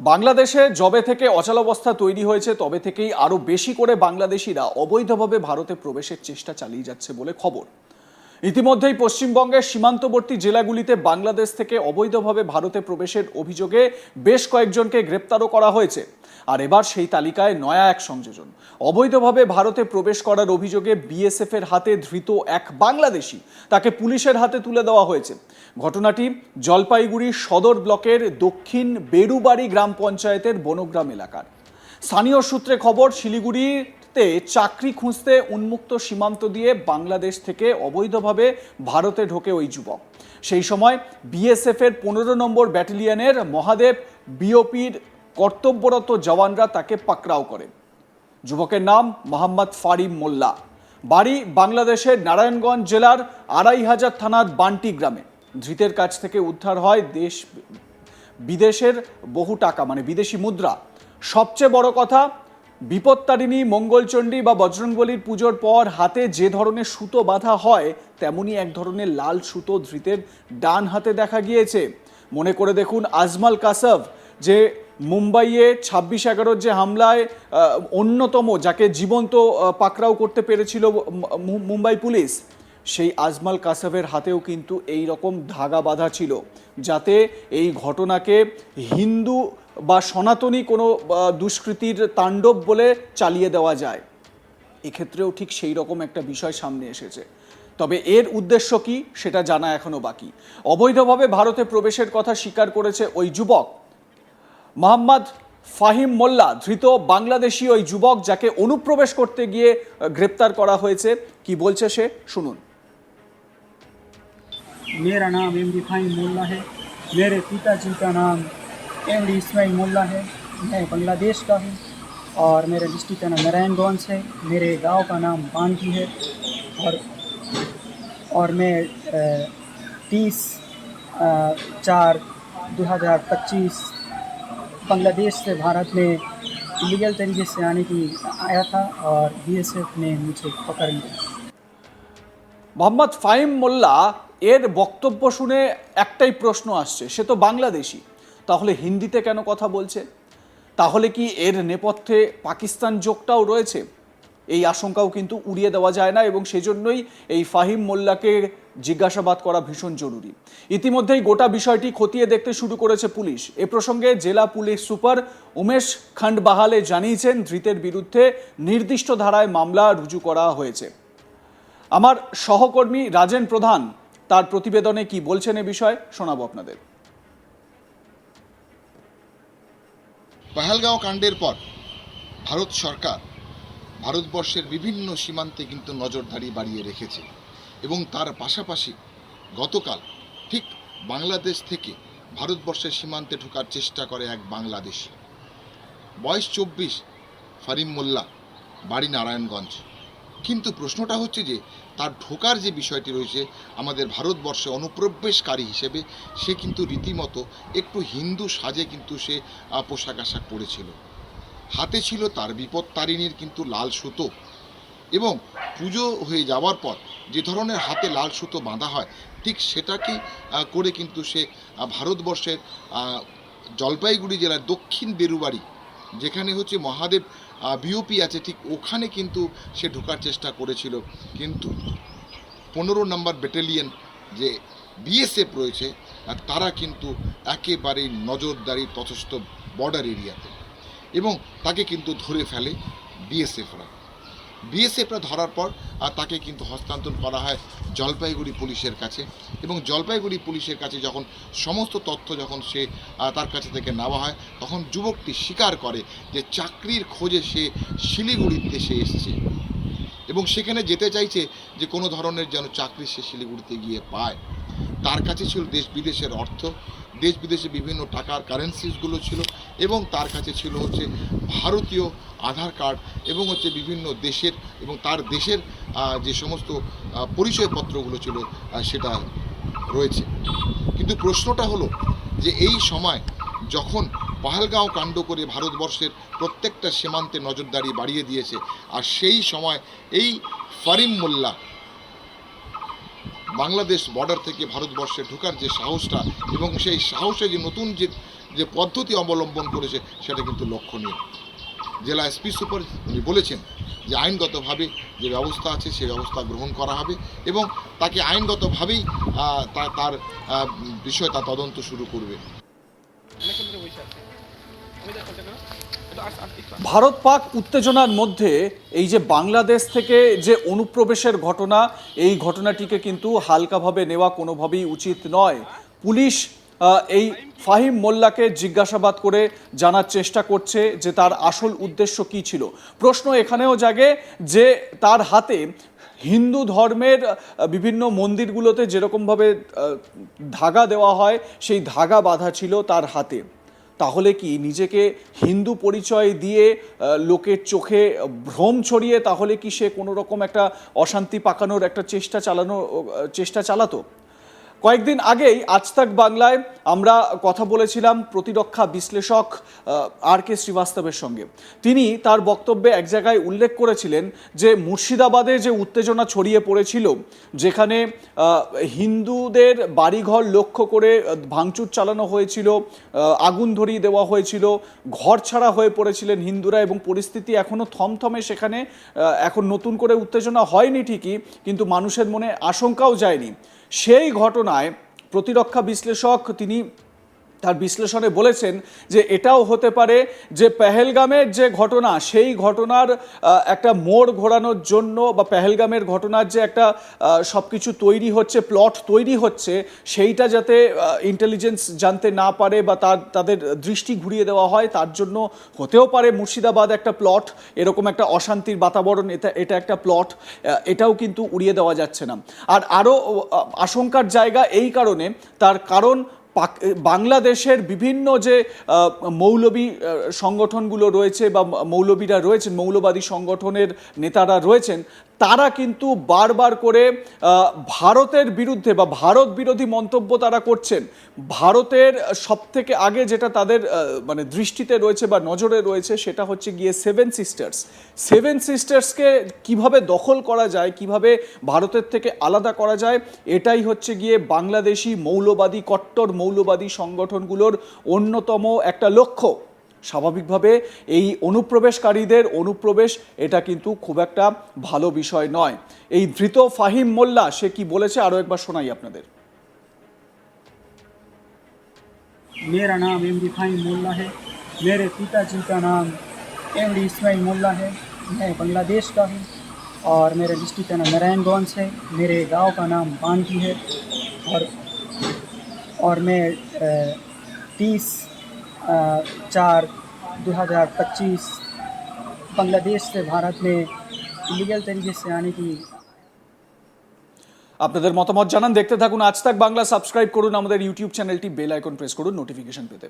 বাংলাদেশে যবে থেকে অচলাবস্থা তৈরি হয়েছে, তবে থেকেই আরও বেশি করে বাংলাদেশিরা অবৈধভাবে ভারতে প্রবেশের চেষ্টা চালিয়ে যাচ্ছে বলে খবর। ইতিমধ্যেই পশ্চিমবঙ্গের সীমান্তবর্তী জেলাগুলিতে বাংলাদেশ থেকে অবৈধভাবে ভারতে প্রবেশের অভিযোগে বেশ কয়েকজনকে গ্রেপ্তারও করা হয়েছে। আর এবার সেই তালিকায় নয়া এক সংযোজন। অবৈধভাবে ভারতে প্রবেশ করার অভিযোগে বিএসএফ এর হাতে ধৃত এক বাংলাদেশি তাকে পুলিশের হাতে তুলে দেওয়া হয়েছে। ঘটনাটি জলপাইগুড়ি সদর ব্লকের দক্ষিণ বেরুবাড়ি গ্রাম পঞ্চায়েতের বনগ্রাম এলাকার। স্থানীয় সূত্রে খবর শিলিগুড়িতে চাকরি খুঁজতে উন্মুক্ত সীমান্ত দিয়ে বাংলাদেশ থেকে অবৈধভাবে ভারতে ঢোকে ওই যুবক। সেই সময় বিএসএফ এর পনেরো নম্বর ব্যাটালিয়নের মহাদেব বিওপির কর্তব্যরত জওয়ানরা তাকে পাকড়াও করে। যুবকের নাম মোহাম্মদ ফারিম মোল্লা। বাড়ি বাংলাদেশের নারায়ণগঞ্জ জেলার আড়াই হাজার থানার বান্টি গ্রামে। ধৃতের কাছ থেকে উদ্ধার হয় দেশ বিদেশের বহু টাকা মানে বিদেশি মুদ্রা। সবচেয়ে বড় কথা বিপত্তারিণী, মঙ্গলচণ্ডী বা বজরংবলীর পুজোর পর হাতে যে ধরনের সুতো বাঁধা হয় তেমনি এক ধরনের লাল সুতো ধৃতের ডান হাতে দেখা গিয়েছে। মনে করে দেখুন আজমাল কাসভ যে মুম্বাইয়ে ছাব্বিশ এগারোর যে হামলায় অন্যতম যাকে জীবন্ত পাকড়াও করতে পেরেছিল মুম্বাই পুলিশ, সেই আজমাল কাসাবের হাতেও কিন্তু এই রকম ধাগা বাঁধা ছিল, যাতে এই ঘটনাকে হিন্দু বা সনাতনী কোনো দুষ্কৃতির তাণ্ডব বলে চালিয়ে দেওয়া যায়। এক্ষেত্রেও ঠিক সেই রকম একটা বিষয় সামনে এসেছে। তবে এর উদ্দেশ্য কি সেটা জানা এখনও বাকি। অবৈধভাবে ভারতে প্রবেশের কথা স্বীকার করেছে ওই যুবক। মোহাম্মদ ফাহিম মোল্লা, ধৃত বাংলাদেশি ওই যুবক যাকে অনুপ্রবেশ করতে গিয়ে গ্রেপ্তার করা হয়েছে। কি বলছে সে? শুনুন। মেরা নাম এমডি ফাহিম মোল্লা হে। মেরে পিতাজি কা নাম एम डी इसमाइल मोल्ला है मैं बांग्लादेश का हूँ और मेरे डिस्ट्रिक्ट का नाम नारायणगंज है मेरे गांव का नाम बांकी है और और मैं तीस चार दो हज़ार पच्चीस बांग्लादेश से भारत में इलीगल तरीके से आने की आया था और बीएसएफ ने मुझे पकड़ लिया মোহাম্মদ ফাহিম মোল্লা এর বক্তব্য শুনে একটাই প্রশ্ন আসছে সে তো বাংলাদেশি তাহলে হিন্দিতে কেন কথা বলছে? তাহলে কি এর নেপথ্যে পাকিস্তান যোগটাও রয়েছে? এই আশঙ্কাও কিন্তু উড়িয়ে দেওয়া যায় না এবং সেজন্যই এই ফাহিম মোল্লাকে জিজ্ঞাসাবাদ করা ভীষণ জরুরি। ইতিমধ্যেই গোটা বিষয়টি খতিয়ে দেখতে শুরু করেছে পুলিশ। এ প্রসঙ্গে জেলা পুলিশ সুপার উমেশ খান্ডবাহালে জানিয়েছেন, ধৃতের বিরুদ্ধে নির্দিষ্ট ধারায় মামলা রুজু করা হয়েছে। আমার সহকর্মী রাজেন প্রধান তার প্রতিবেদনে কি বলছেন এ বিষয়ে শোনাবো আপনাদের। পহেলগাঁও কাণ্ডের পর ভারত সরকার ভারতবর্ষের বিভিন্ন সীমান্তে কিন্তু নজরদারি বাড়িয়ে রেখেছে এবং তার পাশাপাশি গতকাল ঠিক বাংলাদেশ থেকে ভারতবর্ষের সীমান্তে ঢোকার চেষ্টা করে এক বাংলাদেশি। বয়স চব্বিশ, ফারিম মোল্লা, বাড়ি নারায়ণগঞ্জ। কিন্তু প্রশ্নটা হচ্ছে যে, তার ঢোকার যে বিষয়টি রয়েছে, আমাদের ভারতবর্ষে অনুপ্রবেশকারী হিসেবে সে কিন্তু রীতিমতো একটু হিন্দু সাজে কিন্তু সে পোশাক আশাক পরেছিল। হাতে ছিল তার বিপত্তারিণীর কিন্তু লাল সুতো এবং পুজো হয়ে যাওয়ার পর যে ধরনের হাতে লাল সুতো বাঁধা হয়, ঠিক সেটাকেই করে কিন্তু সে ভারতবর্ষের জলপাইগুড়ি জেলার দক্ষিণ বেরুবাড়ি, যেখানে হচ্ছে মহাদেব বিওপি আছে, ঠিক ওখানে কিন্তু সে ঢোকার চেষ্টা করেছিল। কিন্তু পনেরো নম্বর ব্যাটালিয়ন যে বিএসএফ রয়েছে তারা কিন্তু একেবারেই নজরদারি তথস্থ বর্ডার এরিয়াতে এবং তাকে কিন্তু ধরে ফেলে বিএসএফরা বিএসএফরা ধরার পর, আর তাকে কিন্তু হস্তান্তর করা হয় জলপাইগুড়ি পুলিশের কাছে। এবং জলপাইগুড়ি পুলিশের কাছে যখন সমস্ত তথ্য যখন সে তার কাছে থেকে নেওয়া হয়, তখন যুবকটি স্বীকার করে যে চাকরির খোঁজে সে শিলিগুড়িতে দেশে এসছে। এবং সেখানে যেতে চাইছে যে কোনো ধরনের যেন চাকরি সে শিলিগুড়িতে গিয়ে পায়। তার কাছে ছিল দেশ বিদেশের অর্থ। দেশ বিদেশে বিভিন্ন টাকার কারেন্সিসগুলো ছিল এবং তার কাছে ছিল হচ্ছে ভারতীয় আধার কার্ড এবং হচ্ছে বিভিন্ন দেশের এবং তার দেশের যে সমস্ত পরিচয়পত্রগুলো ছিল সেটা রয়েছে। কিন্তু প্রশ্নটা হলো যে এই সময় যখন পাহালগাঁও কাণ্ড করে ভারতবর্ষের প্রত্যেকটা সীমান্তে নজরদারি বাড়িয়ে দিয়েছে, আর সেই সময় এই ফারিম মোল্লা বাংলাদেশ বর্ডার থেকে ভারতবর্ষে ঢোকার যে সাহসটা এবং সেই সাহসে যে নতুন যে যে পদ্ধতি অবলম্বন করেছে, সেটা কিন্তু লক্ষণীয়। জেলা এসপি সুপার বলেছেন যে আইনগতভাবে যে ব্যবস্থা আছে সেই ব্যবস্থা গ্রহণ করা হবে এবং তাকে আইনগতভাবেই তার বিষয় তা তদন্ত শুরু করবে। ভারত পাক উত্তেজনার মধ্যে এই যে বাংলাদেশ থেকে যে অনুপ্রবেশের ঘটনা, এই ঘটনাটিকে কিন্তু হালকাভাবে নেওয়া কোনোভাবেই উচিত নয়। পুলিশ এই ফাহিম মোল্লাকে জিজ্ঞাসাবাদ করে জানার চেষ্টা করছে যে তার আসল উদ্দেশ্য কী ছিল। প্রশ্ন এখানেও জাগে যে তার হাতে হিন্দু ধর্মের বিভিন্ন মন্দিরগুলোতে যেরকমভাবে ধাগা দেওয়া হয়, সেই ধাগা বাঁধা ছিল তার হাতে। তাহলে কি নিজেকে হিন্দু পরিচয় দিয়ে লোকের চোখে ভ্রম ছড়িয়ে তাহলে কি সে কোনো রকম একটা অশান্তি পাকানোর একটা চেষ্টা চালানো চেষ্টা চালাতো? কয়েকদিন আগেই আজ তাক বাংলায় আমরা কথা বলেছিলাম প্রতিরক্ষা বিশ্লেষক আর কে শ্রীবাস্তবের সঙ্গে। তিনি তার বক্তব্যে এক জায়গায় উল্লেখ করেছিলেন যে মুর্শিদাবাদে যে উত্তেজনা ছড়িয়ে পড়েছিল, যেখানে হিন্দুদের বাড়িঘর লক্ষ্য করে ভাঙচুর চালানো হয়েছিল আগুন ধরিয়ে দেওয়া হয়েছিল, ঘর ছাড়া হয়ে পড়েছিলেন হিন্দুরা এবং পরিস্থিতি এখনও থমথমে সেখানে এখন নতুন করে উত্তেজনা হয়নি ঠিকই, কিন্তু মানুষের মনে আশঙ্কাও যায়নি। সেই ঘটনায় প্রতিরক্ষা বিশ্লেষক তিনি তার বিশ্লেষণে বলেছেন যে এটাও হতে পারে যে পেহেলগামের যে ঘটনা, সেই ঘটনার একটা মোড় ঘোরানোর জন্য বা পেহেলগামের ঘটনার যে একটা সব কিছু তৈরি হচ্ছে, প্লট তৈরি হচ্ছে, সেইটা যাতে ইন্টেলিজেন্স জানতে না পারে বা তার, তাদের দৃষ্টি ঘুরিয়ে দেওয়া হয়, তার জন্য হতেও পারে মুর্শিদাবাদ একটা প্লট, এরকম একটা অশান্তির বাতাবরণ, এটা এটা একটা প্লট এটাও কিন্তু উড়িয়ে দেওয়া যাচ্ছে না। আর আরও আশঙ্কার জায়গা এই কারণে, তার কারণ বাংলাদেশের বিভিন্ন যে মৌলবী সংগঠনগুলো রয়েছে বা মৌলবীরা রয়েছেন মৌলবাদী সংগঠনের নেতারা রয়েছেন তারা কিন্তু বারবার করে ভারতের বিরুদ্ধে বা ভারত বিরোধী মন্তব্য তারা করছেন। ভারতের সব থেকে আগে যেটা তাদের মানে দৃষ্টিতে রয়েছে বা নজরে রয়েছে সেটা হচ্ছে গিয়ে সেভেন সিস্টার্স সেভেন সিস্টার্সকে কীভাবে দখল করা যায়, কীভাবে ভারতের থেকে আলাদা করা যায়, এটাই হচ্ছে গিয়ে বাংলাদেশি মৌলবাদী, কট্টর মৌলবাদী সংগঠনগুলোর অন্যতম একটা লক্ষ্য। স্বাভাবিকভাবে এই অনুপ্রবেশকারীদের অনুপ্রবেশ এটা কিন্তু খুব একটা ভালো বিষয় নয় এই ধৃত ফাহিম মোল্লা সে কি বলেছে আরও একবার শোনাই আপনাদের मेरा नाम एमडी फाइन मोल्ला है मेरे पिताजी का नाम एमडी इस्माइल मोल्ला है मैं बांग्लादेश का हूँ और मेरे डिस्ट्रिक्ट का नाम नारायणगंज है मेरे गांव का नाम बांकी है और और मैं तीस चार दो हज़ार पच्चीस बांग्लादेश से भारत में इलीगल तरीके से आने की আপনাদের মতামত জানান দেখতে থাকুন আজ তাক বাংলা সাবস্ক্রাইব করুন আমাদের ইউটিউব চ্যানেলটি বেল আইকন প্রেস করুন নোটিফিকেশন পেতে